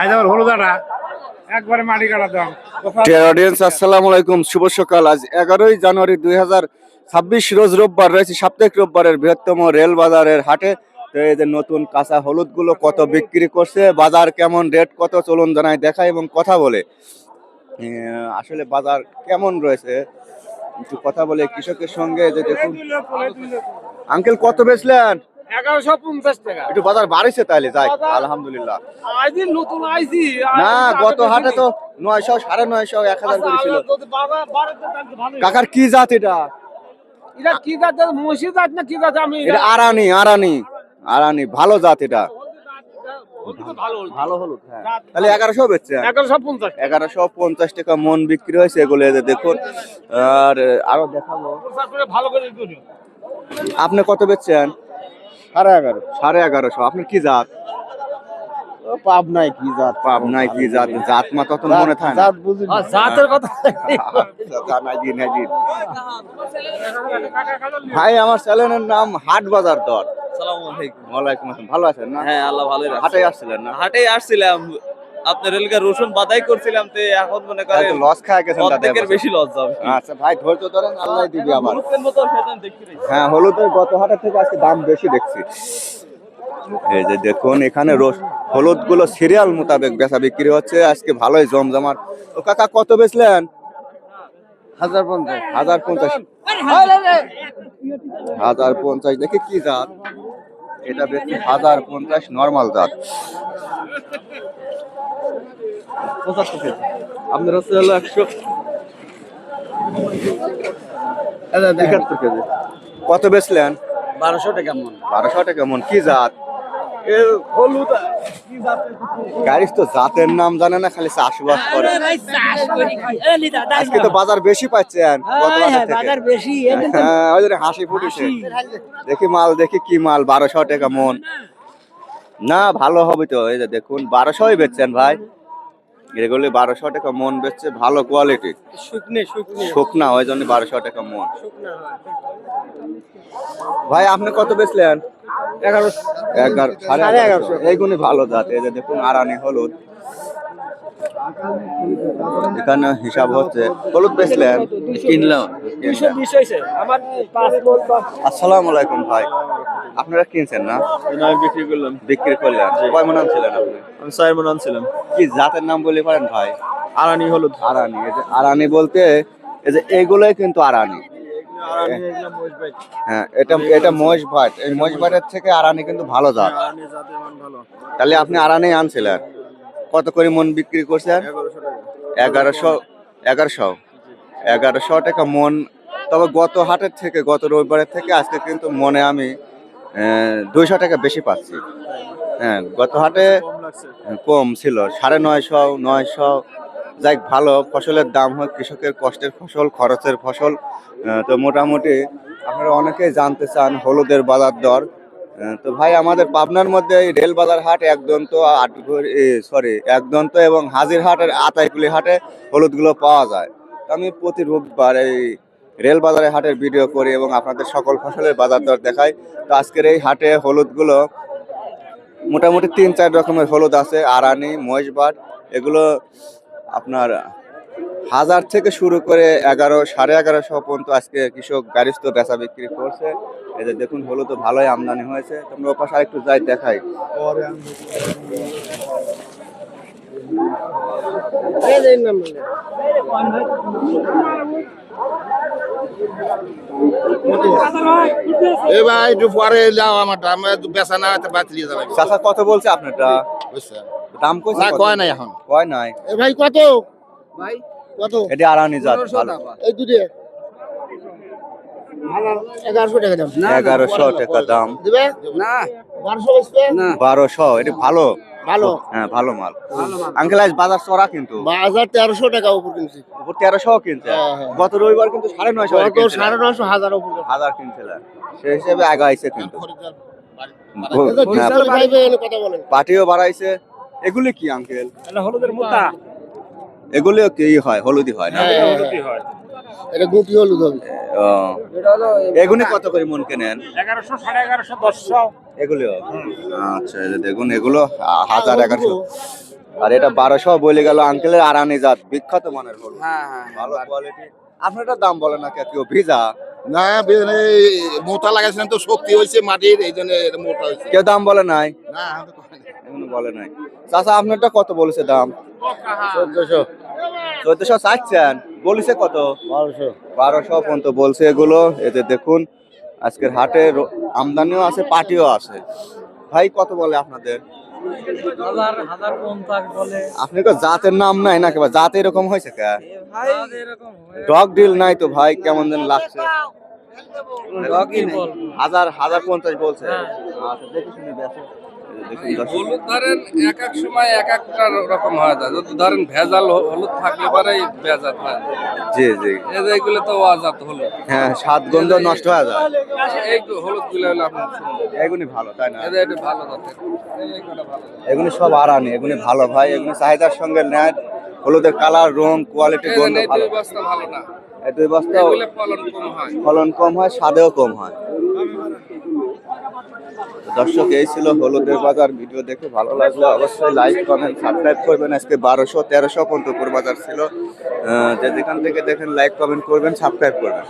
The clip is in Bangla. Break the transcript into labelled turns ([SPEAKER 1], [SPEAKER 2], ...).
[SPEAKER 1] আই হলুদাটা একবারে মাটি কাটা দাম
[SPEAKER 2] ডিয়ার অডিয়েন্স আসসালামু আলাইকুম। শুভ সকাল। আজ এগারোই জানুয়ারি দুই হাজার ছাব্বিশ রোজ রোববার রয়েছে সাপ্তাহিক রোববারের বৃহত্তম রেল বাজারের হাটে। তো এই যে নতুন কাঁচা হলুদগুলো কত বিক্রি করছে বাজার কেমন রেট কত চলুন জানাই দেখা এবং কথা বলে। আসলে বাজার কেমন রয়েছে? একটু কথা বলে কৃষকের সঙ্গে যে দেখুন। আঙ্কেল কত বেচলেন?
[SPEAKER 1] এগারোশো পঞ্চাশ টাকা।
[SPEAKER 2] একটু বাজার বাড়িছে তাহলে যাই আলহামদুলিল্লাহ।
[SPEAKER 1] আইদিন নতুন আইছি
[SPEAKER 2] না গত হাটে তো নয়শো সাড়ে নয়শো এক হাজার করেছিল। কাকার কি জাত এটা?
[SPEAKER 1] এটা কি জাত মসজিদ জাত না কি জাত? আমি
[SPEAKER 2] এটা আরানি আরানি। আরানি ভালো জাত এটা।
[SPEAKER 1] ভালো
[SPEAKER 2] হলুদ হ্যাঁ। তাহলে এগারোশো বেচছে।
[SPEAKER 1] এগারোশো পঞ্চাশ।
[SPEAKER 2] টাকা মন বিক্রি হয়েছে এগুলো দেখুন। আর আরও দেখাবো। আপনি কত বেচছেন? সাড়ে এগারো। সাড়ে এগারোশো। আপনার কি জাত? পাবনায় কি জাত? পাবনায় কি জাত? জাত মা তত মনে থাকে
[SPEAKER 1] জাতের কথা।
[SPEAKER 2] ভাই আমার চ্যানেলের নাম হাট বাজার দর।
[SPEAKER 3] আসসালামু আলাইকুম।
[SPEAKER 2] ওয়ালাইকুম আসসালাম। ভালো আছেন না?
[SPEAKER 3] হ্যাঁ আল্লাহ ভালো
[SPEAKER 2] হাটে আসছিলেন না?
[SPEAKER 3] হাটে আসছিলাম। আপনার রেলগার রসুন বাদাই করছিলাম তো এখন মনে করেন
[SPEAKER 2] লস খায় গেছেন দাদা
[SPEAKER 3] অর্ধেকের বেশি লস যাবে
[SPEAKER 2] আচ্ছা ভাই ধৈর্য ধরেন আল্লাহ দিবি আবার
[SPEAKER 3] হলুদের মতো সেদিন দেখতে
[SPEAKER 2] হ্যাঁ হলুদের গত হাটের থেকে আজকে দাম বেশি দেখছি। এই যে দেখুন এখানে রোজ হলুদগুলো সিরিয়াল মোতাবেক বেচা বিক্রি হচ্ছে। আজকে ভালোই জমজমাট। ও কাকা কত বেচলেন?
[SPEAKER 1] হাজার পঞ্চাশ।
[SPEAKER 2] হাজার পঞ্চাশ। হাজার পঞ্চাশ দেখে কি জাত? এটা বেশি হাজার পঞ্চাশ নর্মাল জাত।
[SPEAKER 3] পঁচাত্তর কেজি। আপনার হচ্ছে হলো একশো
[SPEAKER 2] একাত্তর কেজি। কত বেচলেন?
[SPEAKER 3] বারোশো টাকা মন।
[SPEAKER 2] বারোশো টাকা মন। কি জাত? গাড়ির তো জাতের নাম জানে না খালি চাষবাস করে। আজকে তো বাজার বেশি পাচ্ছেন হ্যাঁ ওই জন্য হাসি ফুটেছে। দেখি মাল দেখি কি মাল বারোশো টাকা মন। না ভালো হবে তো এই যে দেখুন বারোশোই বেচছেন ভাই। এগুলি বারোশো টাকা মন বেচছে ভালো কোয়ালিটির
[SPEAKER 3] শুকনে
[SPEAKER 2] ওই জন্য বারোশো টাকা মন। ভাই আপনি কত বেচলেন?
[SPEAKER 1] এগারোশো।
[SPEAKER 2] এগারো সাড়ে এগারোশো। এইগুলি ভালো জাত। এই যে দেখুন আরানি হলুদ। এখানে হিসাব হচ্ছে হলুদ বেচলেন
[SPEAKER 3] কিনলাম।
[SPEAKER 2] আসসালামু আলাইকুম ভাই। আপনারা কিনছেন না?
[SPEAKER 3] আমি বিক্রি করলাম।
[SPEAKER 2] বিক্রি করলেন। কয় মন আনছিলেন আপনি?
[SPEAKER 3] আমি ছয় মন আনছিলাম।
[SPEAKER 2] কি জাতের নাম বলে পারেন ভাই?
[SPEAKER 3] আরানি হলুদ।
[SPEAKER 2] আরানি এই যে আরানি বলতে এই যে এগুলোই কিন্তু আরানি।
[SPEAKER 3] আরানি এগুলো মহিষ ভাই।
[SPEAKER 2] হ্যাঁ এটা এটা মহেশ ভাট। এই মহেশ ভাটের থেকে আরানি কিন্তু ভালো জাত।
[SPEAKER 3] আরানি জাতের মান ভালো।
[SPEAKER 2] তাহলে আপনি আরানি আনছিলেন? কত করে মন বিক্রি করছেন?
[SPEAKER 3] এগারোশো
[SPEAKER 2] এগারোশো। এগারোশো টাকা মন। তবে গত হাটের থেকে, গত রবিবারের থেকে আজকে কিন্তু মনে আমি দুইশো টাকা বেশি পাচ্ছি। হ্যাঁ গত হাটে
[SPEAKER 3] কম
[SPEAKER 2] ছিল, সাড়ে নয়শো নয়শো। যাই ভালো ফসলের দাম হয় কৃষকের কষ্টের ফসল, খরচের ফসল তো মোটামুটি আপনারা অনেকেই জানতে চান হলুদের বাজার দর। তো ভাই আমাদের পাবনার মধ্যে এই রেল বাজার হাট একদন্ত সরি একদন্ত এবং হাজির হাটের আতাইকুলি হাটে হলুদগুলো পাওয়া যায়। তো আমি প্রতি রোববার এই রেল বাজারে হাটের ভিডিও করি এবং আপনাদের সকল ফসলের বাজার দর দেখাই। তো আজকের এই হাটে হলুদগুলো মোটামুটি তিন চার রকমের হলুদ আছে, আরানি মহেশবাট এগুলো আপনার হাজার থেকে শুরু করে এগারো সাড়ে এগারোশো পর্যন্ত আজকে কৃষক গাড়িস্থ বেচা বিক্রি করছে। এই যে দেখুন হলুদ ভালোই আমদানি হয়েছে। তোমরা ওপাশে আরেকটু যাই দেখাই।
[SPEAKER 4] এ ভাই একটু পরে যাও আমারটা আমি একটু বেচা না বাতিল যাবে।
[SPEAKER 2] চাচা কত বলছে আপনারটা? দাম কইছে
[SPEAKER 4] না কয় নাই এখন?
[SPEAKER 2] কয় নাই?
[SPEAKER 4] ভাই কত? ভাই কত?
[SPEAKER 2] এটি আরানি জাত ভালো।
[SPEAKER 4] এই দুটো এগারোশো টাকা দাম।
[SPEAKER 2] এগারোশো টাকা দাম।
[SPEAKER 4] দিবে? না। বারোশো বেচবে?
[SPEAKER 2] ভালো।
[SPEAKER 4] ভালো।
[SPEAKER 2] হ্যাঁ ভালো মাল। আঙ্কেল আজ বাজার চড়া কিন্তু।
[SPEAKER 4] বাজার তেরোশো টাকা উপর কিনছি।
[SPEAKER 2] উপর তেরোশো কিনছে?
[SPEAKER 4] হ্যাঁ, হ্যাঁ।
[SPEAKER 2] গত রবিবার কিন্তু সাড়ে নয়শো
[SPEAKER 4] সাড়ে নশো হাজার উপর।
[SPEAKER 2] হাজার কিনছিলেন। সেই হিসেবে কিন্তু।
[SPEAKER 4] বলেন।
[SPEAKER 2] পাটিও বাড়াইছে। এগুলি কি আঙ্কেল?
[SPEAKER 1] হলুদের মোটা
[SPEAKER 2] এগুলিও কি হয়? হলুদি হয় না?
[SPEAKER 4] হ্যাঁ,
[SPEAKER 1] হলুদই হয়।
[SPEAKER 4] এটা গুটি হলুদ হবে।
[SPEAKER 2] এগুনি কত করে মন কেনেন
[SPEAKER 1] এগারোশো সাড়ে এগারোশো দশশো।
[SPEAKER 2] এগুলো আচ্ছা দেখুন এগুলো হাজার এগারোশো। আর এটা বারোশো বলে গেল আঙ্কেলের আরানি জাত বিখ্যাত মানের হলো ভালো কোয়ালিটি আপনারটা দাম বলে না কেউ ভিজা?
[SPEAKER 4] না মোটা লাগাইছিলাম তো শক্তি হয়েছে মাটির এই জন্য মোটা হয়েছে।
[SPEAKER 2] কেউ দাম বলে নাই?
[SPEAKER 4] না
[SPEAKER 2] বলে নাই। চাচা আপনারটা কত বলেছে দাম?
[SPEAKER 4] চোদ্দশো।
[SPEAKER 2] চোদ্দশো চাচ্ছেন বলেছে কত?
[SPEAKER 4] বারোশো।
[SPEAKER 2] বারোশো পর্যন্ত বলছে এগুলো। এতে দেখুন আজকের হাটে আমদানিও আছে পাটিও আছে। ভাই কত বলে আপনাদের?
[SPEAKER 5] হাজার হাজার পঞ্চাশ বলে।
[SPEAKER 2] আপনি তো জাতের নাম নাই না কেবা জাত এরকম হয়েছে কে?
[SPEAKER 5] ভাই
[SPEAKER 2] ডগ ডিল নাই তো ভাই কেমন যেন লাগছে? হাজার হাজার পঞ্চাশ বলছে।
[SPEAKER 5] হ্যাঁ।
[SPEAKER 2] আচ্ছা দেখে শুনে
[SPEAKER 6] হলুদ ধরেন এক এক সময় এক একটা রকম হয়ে যায়। যদি ধরেন ভেজাল হলুদ থাকলে পরেই ভেজাল হয়।
[SPEAKER 2] জি জি।
[SPEAKER 6] এগুলো তো অজাত হলুদ।
[SPEAKER 2] হ্যাঁ স্বাদ গন্ধ নষ্ট হয়ে যায়।
[SPEAKER 6] এই হলুদগুলো হলো আপনার
[SPEAKER 2] এগুনি ভালো তাই না?
[SPEAKER 6] একটু ভালো
[SPEAKER 2] এগুনি সব আরানি এগুনি ভালো ভাই এগুনি চাহিদার সঙ্গে নেয়। হলুদের কালার রং কোয়ালিটি গন্ধ
[SPEAKER 6] এই
[SPEAKER 2] ভালো।
[SPEAKER 6] দুই বস্তা ভালো না।
[SPEAKER 2] এই দুই বস্তা
[SPEAKER 6] ফলন কম হয়।
[SPEAKER 2] ফলন কম হয় স্বাদেও কম হয়। দর্শক, এই ছিল হলুদের বাজার। ভিডিও দেখে ভালো লাগল অবশ্যই লাইক কমেন্ট সাবস্ক্রাইব করবেন। আজকে বারোশো, তেরোশো পর্যন্ত বাজার ছিল। যে যেখান থেকে দেখেন লাইক কমেন্ট করবেন সাবস্ক্রাইব করবেন।